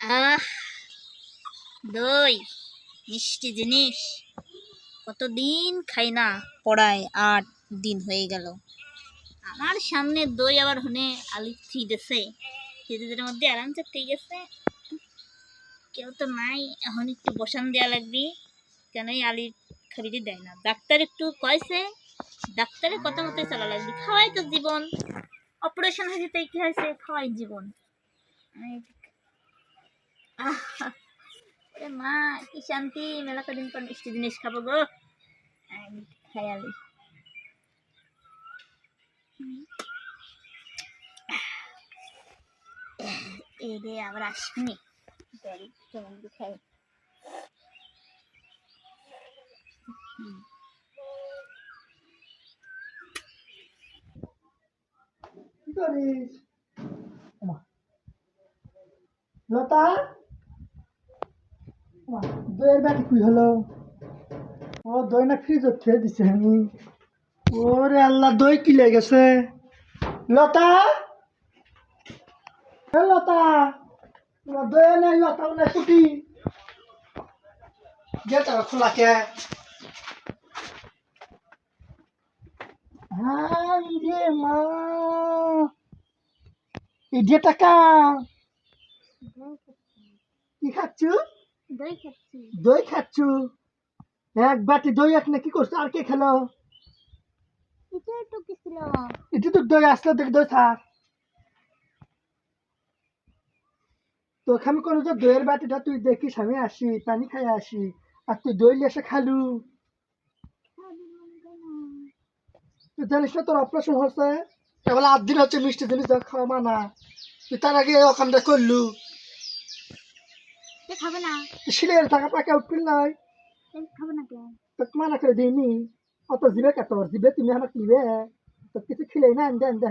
আহ, দই, মিষ্টি জিনিস। কতদিন খাই না, পড়ায় আট দিন হয়ে গেল। আমার সামনে দই আবার হনে আলু থিদেছে থিদের মধ্যে আরামসে ঠিক গেছে। কেউ তো নাই, এখন একটু বসান দেওয়া লাগবে। কেন এই আলি খাবিতে দেয় না? ডাক্তার একটু কয়েছে ডাক্তারের কথা মতোই চলা লাগবে। খাওয়াই তো জীবন। অপারেশন হয়েছে তাই কি হয়েছে? খাওয়াই জীবন। ওরে মা, কি শান্তি? মেলা কদিন পর মিষ্টি জিনিস খাব গো। খায়ালি। এই রে, আবার আসবি খাই। দইয়ের ব্যাটি কুই হলো? ও দই না ফ্রিজত খেয়ে দিছে আমি ওরে আল্লাহ, দই কি লেগেছে লতা? হে লতা, তোমার দই নেই লতা না ছুটি গেটা খোলা কে হাই রে মা। ইডিয়ে টাকা। কি খাচ্ছু? দই খাচ্ছি। এক বাটি দই এক না কি করছ? আর কে খেলো? এটা তো দই আসলো দেখ দই থাক। তো আমি কোনো যে দইয়ের বাটিটা তুই দেখিস আমি আসি পানি খাই আসি আর তুই দই এসে খালু তুই জানিস না তোর অপারেশন হচ্ছে এবার আট দিন হচ্ছে মিষ্টি জিনিস খাওয়া মানা। তুই তার আগে ওখানটা করলু। খাবে না। সিলের টাকা পাকা উঠবিল নাই। খাবে না কেন তো মানা করে দিইনি অত জিবে কত জিবে তুমি আমাকে নিবে তো কিছু খিলেই না আনতে আনতে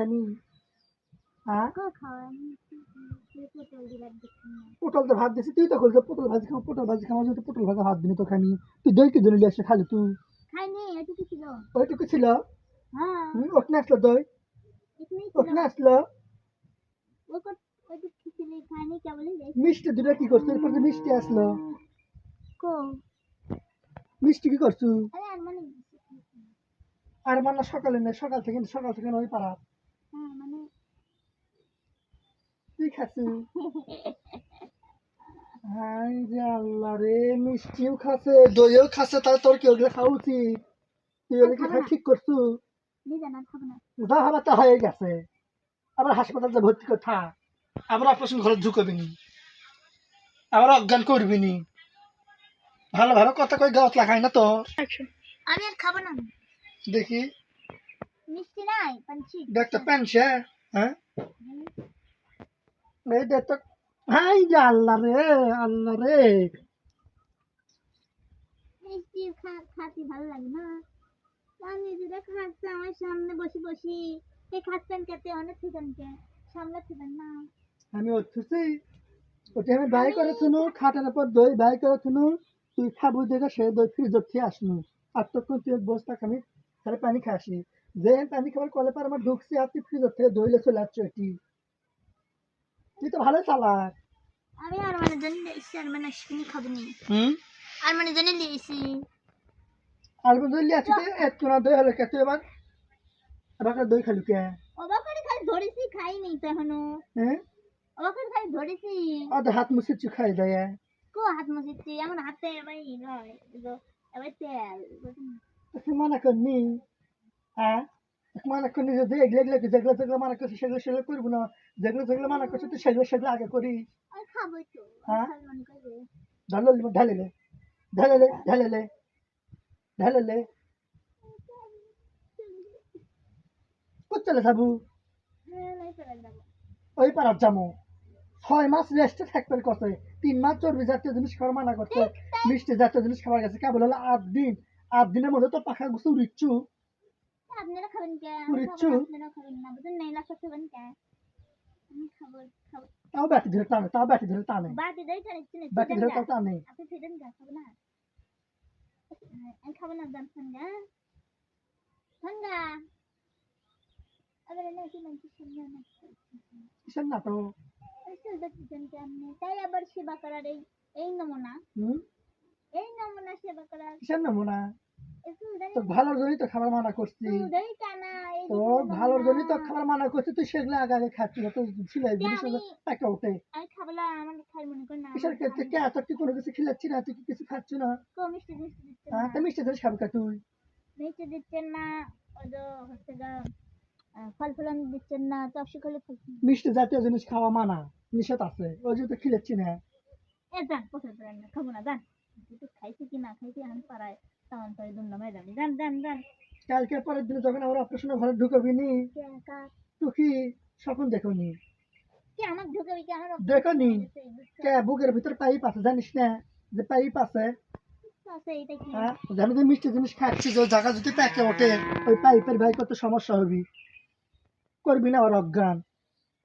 কো খাওয়া পটল তো ভাত দিছি তুই তো বলছো পটল ভাজি খাও পটল ভাজি খাওয়া যদি পটল ভাজা ভাত দিনি তো খানি তুই দই কি জন্য এসে খালি তুই? খাইনি এটা কি ছিল। ওইটুকু ছিল? হ্যাঁ। ওখানে আসলো দই? ওখানে আসলো? ও মিষ্টি দুটো কি করছ? এরপর যে মিষ্টি আসলো। মিষ্টি কি করছ? আরে মানে সকালে সকাল থেকে সকাল থেকে ওই পাড়া খাচ্ছি? হাই রে আল্লাহ রে মিষ্টিও খাচ্ছে দইও খাচ্ছে তাহলে তোর কি ওগুলো খাওয়া উচিত। তুই ওগুলো কি ঠিক করছু? যা তা হয়ে গেছে। আবার হাসপাতাল যে ভর্তি করে থাক আবার অপারেশন ঘরে ঢুকবি নি। আবার অজ্ঞান করবি নি। ভালো ভালো কথা কই গাওত লাগাই না তো। আমি আর খাব না। দেখি। মিষ্টি নাই পাঞ্চি দেখতে পেনছে হ্যাঁ? এই দেখতে হাই যে আল্লাহ রে আল্লাহ রে। মিষ্টি খা খাতে ভালো লাগে না। আমি যেটা খাচ্ছে আমার সামনে বসে বসি। কে খাচ্ছেন কেতে অনেক থিবেন কে। সামনে থিবেন না। আমি উঠছি ওটা আমি বাই করে শুনু খাটার পর দই বাই করে শুনু তুই খাব দেখে সে দই ফ্রিজত খেয়ে আসনু। আর তখন তুই বসে আমি তাহলে পানি খাসি যে পানি খাবার কলে পর আমার ঢুকছি আর তুই ফ্রিজত থেকে দইলে চলে আসছো এটি তুই তো ভালো চালাক। আমি আর মানে জন্য দিয়েছি আর মানে শুনি খাবনি হুম? আর মানে জন্য দিয়েছি আর দই লিয়ে আসছি একটু না দই হলো কে তুই এবার করে দই খালু কে? অবাক করে খালি ধরেছি খাইনি তো এখনও। হ্যাঁ? করে খালি ধরেছি অত হাত মুছে চু খাই দেয় কো হাত মুছিছি আমার হাতে এবার নয় এবার তেল? তুই মানা করনি হ্যাঁ মানা করনি যে এগুলো এগুলো যেগুলো যেগুলো মানা সেগুলো সেগুলো করব না। যেগুলো যেগুলো মানা করছিস তুই সেগুলো সেগুলো আগে করিস আর খাবোই তো হ্যাঁ? ঢালেলে ঢালেলে। ঢালেলে ঢালেলে। যাব ফেলে দেবো ওই পাড়ার যাব। ছয় মাস রেস্টে থাকতে করছে তিন মাস চর্বি জাতীয় জিনিস খাওয়ার মানা করছে মিষ্টি জাতীয় জিনিস খাওয়ার গেছে কেবল হলো আট দিন আট দিনের মধ্যে তো পাখা গুছো উড়িচ্ছু আপনারা খাবেন কে পুরিচ্ছু? আপনারা খাবেন না খাবেন কে তাও ব্যাটি ধরে টানে তাও ব্যাটি ধরে টানে ব্যাটি ধরে তাও টানে আপনি ফিরেন গা খাব না আমি খাব না দাম সঙ্গা সঙ্গা আবার এনে কি সঙ্গা না তো তাই আবার সেবা করার এই এই নমুনা। এই নমুনা সেবা করার। কিসের নমুনা? তো ভালোর জন্যই তো খাবার মানা করছি। তো ভালোর জন্যই তো খাবার মানা করছি। তুই সেগুলো আগে আগে খাচ্ছি না তো ছিলাই জিনিস কর না কিসের ক্ষেত্রে কে এত কি কোনো কিছু খিলাচ্ছি না? তুই কি কিছু খাচ্ছ না? হ্যাঁ তো মিষ্টি জিনিস খাবি তুই? মিষ্টি দিচ্ছেন না ওই হচ্ছে ফল ফলান দিচ্ছেন না করলে ফল মিষ্টি জাতীয় জিনিস খাওয়া মানা নিষেধ আছে ওই যে তো খিলাচ্ছি না এ যান পছন্দ করেন না খাব না যান। একটু খাইছি কি না খাইছি আমি পাড়ায় তেমন করে দুমদামে জানি যান যান যান। কালকে পরের দিনে যখন আমার অপারেশনের ঘরে ঢুকাবি নি তুই কি স্বপ্ন দেখো নি কি আমার ঢুকাবি কি আমার দেখো নি কে বুকের ভিতর পাইপ আছে জানিস না? যে পাইপ আছে। এটা কি? হ্যাঁ আমি যে মিষ্টি জিনিস খাচ্ছি যে জায়গা যদি প্যাকে ওঠে ওই পাইপের ভাই কত সমস্যা হবি। করবি না ওর অজ্ঞান।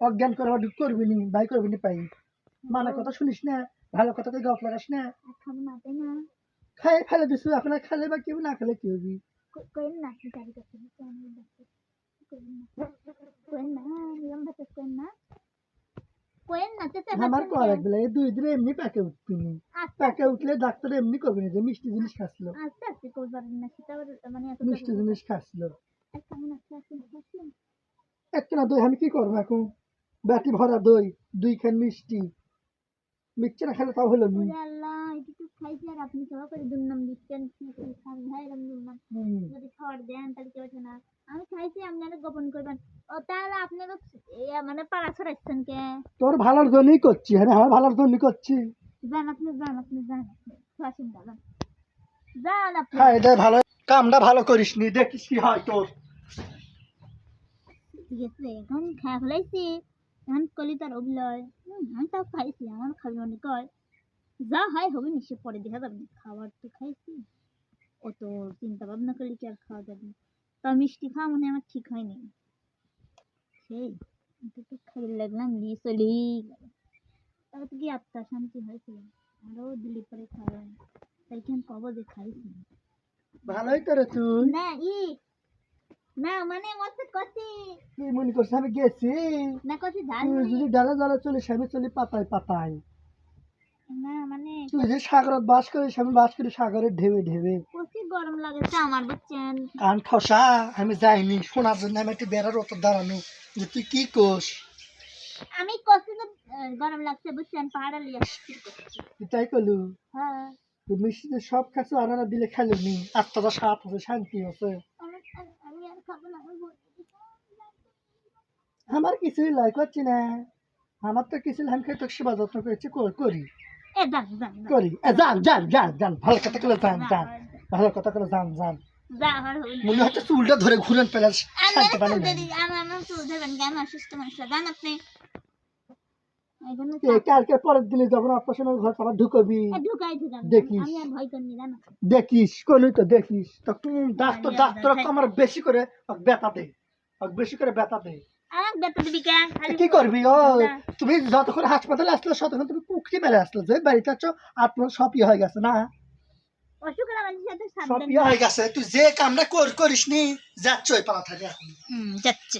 অজ্ঞান করে আবার করবি নি ভাই করবি না পাইপ মানে কথা শুনিস না ভালো কথা তুই গপ লাগাস না। খাই ফেলে দিস আপনার খেলে বা কেউ না খেলে কি হবি ক- না। আমার এই দুই দিনে এমনি প্যাকে উঠবি নি। প্যাকে উঠলে ডাক্তার এমনি করবি না যে মিষ্টি জিনিস খাচ্ছিল। আস্তে আস্তে করবেন না সেটা মানে মিষ্টি জিনিস খাচ্ছিল। একটা দই আমি কি করব এখন? ব্যাটি ভরা দই দুই খান মিষ্টি না খেলে তাও হলো নি। ওরে আল্লাহ এটা তো খাইছি আর আপনি করে দুর্নাম দিচ্ছেন। যদি খাবার দেন তাহলে কেউ না? আমি খাইছি আপনারা গোপন করবেন। ও তাহলে আপনারা মানে পাড়া ছড়াচ্ছেন কে? তোর ভালোর জন্যই করছি হ্যাঁ আমার ভালোর জন্যই করছি। যান আপনি যান আপনি যান। আসুন দাদা যান আপনি। হ্যাঁ এটা ভালো। কামটা ভালো করিস নি দেখিস কি হয় তোর। ঠিক আছে এখন খাওয়া ফেলাইছি এখন কলি তার অভিলয় আমি তাও খাইছি আমার খাবি মনে কয় যা হয় হবে নিশ্চয় পরে দেখা যাবে। খাবার তো খাইছি। অত চিন্তা ভাবনা করলে কি আর খাওয়া যাবে? তা মিষ্টি খাওয়া মনে আমার ঠিক হয়নি। সেই খাই লাগলাম নিয়ে চলি গেল তবে তো কি আত্মা শান্তি হয়েছিল। আরও দিলি পরে খাওয়া। তাই কি আমি কব যে খাইছি? ভালোই করে তুই না ই না মানে মত কছি তুই মনে করছিস? আমি গেছি। না কছি ধান তুই যদি ডালা ডালা চলিস আমি চলি পাতায় পাতায়। না মানে তুই যে সাগরত বাস করিস আমি বাস করি সাগরের ঢেবে ঢেবে প্রচুর গরম লাগেছে আমার বুঝছেন? কান ঠসা আমি যাইনি। শোনার জন্য আমি একটু বেড়ার ওপর দাঁড়ানো। যে তুই কি কোস আমি কষ্ট তো আহ, গরম লাগছে বুঝছেন? পাহাড়ে লিয়ে আসছি। তুই করলু? হ্যাঁ। মিষ্টিতে সব খাচ্ছ আনারা দিলে খেলো নি। আত্মাটা সাপ আছে শান্তি আছে। আমার কিছুই লাই করছি না। আমার তো কিছু আমি খেয়ে তোকে সেবা যত্ন করেছি করি। করি। এ, যান যান যান যান ভালো কথা করে যান যান ভালো কথা করে যান যান। মনে হচ্ছে চুলটা ধরে ঘুরেন পেলে আপনারা শান্তি পাবেন আমার চুল ধরবেন কেন অসুস্থ মানুষ যান আপনি? কালকে পরের যখন অপারেশনের ঘর আবার ঢুকবি দেখিস। দেখিস কোনই তো দেখিস। ডাক্তার আরে, ডাক্তার আমার বেশি করে ব্যথা দে। বেশি করে ব্যথা দে। কেন কি? করবি? ও তুমি যতক্ষণ হাসপাতালে আসলে ততক্ষণ তুমি পুকুরি মেলে আসলে যে বাড়িতে আছো আপনার সব ইয়ে হয়ে গেছে না? ইয়ে হয়ে গেছে। তুই যে কামটা করিস নি যাচ্ছ ওই পালা থাকে এখন। যাচ্ছে।